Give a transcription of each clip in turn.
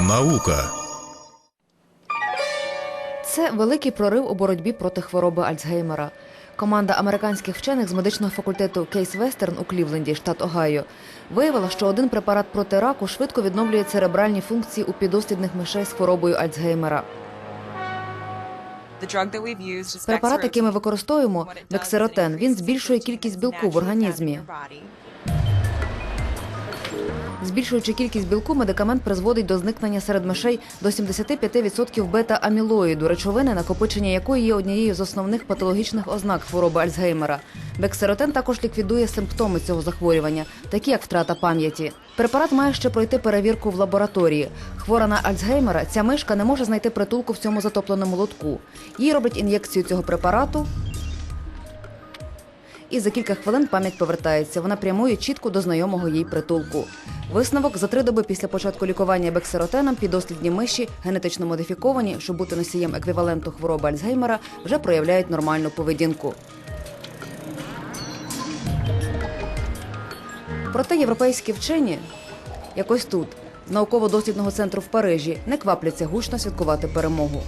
Наука Це великий прорив у боротьбі проти хвороби Альцгеймера. Команда американських вчених з медичного факультету Кейс Вестерн у Клівленді, штат Огайо, виявила, що один препарат проти раку швидко відновлює церебральні функції у підослідних мишей з хворобою Альцгеймера. Препарат, який ми використовуємо, вексеротен, він збільшує кількість білку в організмі. Збільшуючи кількість білку, медикамент призводить до зникнення серед мишей до 75% бета-амілоїду, речовини, накопичення якої є однією з основних патологічних ознак хвороби Альцгеймера. Бексеротен також ліквідує симптоми цього захворювання, такі як втрата пам'яті. Препарат має ще пройти перевірку в лабораторії. Хвора на Альцгеймера, ця мишка не може знайти притулку в цьому затопленому лотку. Їй роблять ін'єкцію цього препарату, і за кілька хвилин пам'ять повертається. Вона прямує чітко до знайомого їй притулку. Висновок за три доби після початку лікування бексеротеном підослідні миші, генетично модифіковані, щоб бути носієм еквіваленту хвороби Альцгеймера, вже проявляють нормальну поведінку. Проте європейські вчені, якось тут, з науково-дослідного центру в Парижі, не квапляться гучно святкувати перемогу.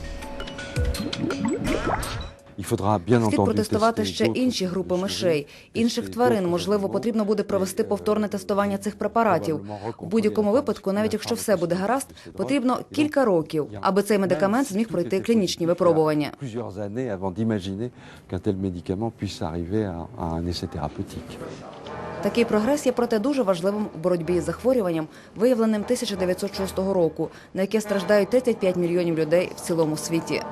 Слід протестувати ще інші групи мишей, інших тварин. Можливо, потрібно буде провести повторне тестування цих препаратів. У будь-якому випадку, навіть якщо все буде гаразд, потрібно кілька років, аби цей медикамент зміг пройти клінічні випробування. Такий прогрес є проте дуже важливим в боротьбі з захворюванням, виявленим 1906 року, на яке страждають 35 мільйонів людей в цілому світі.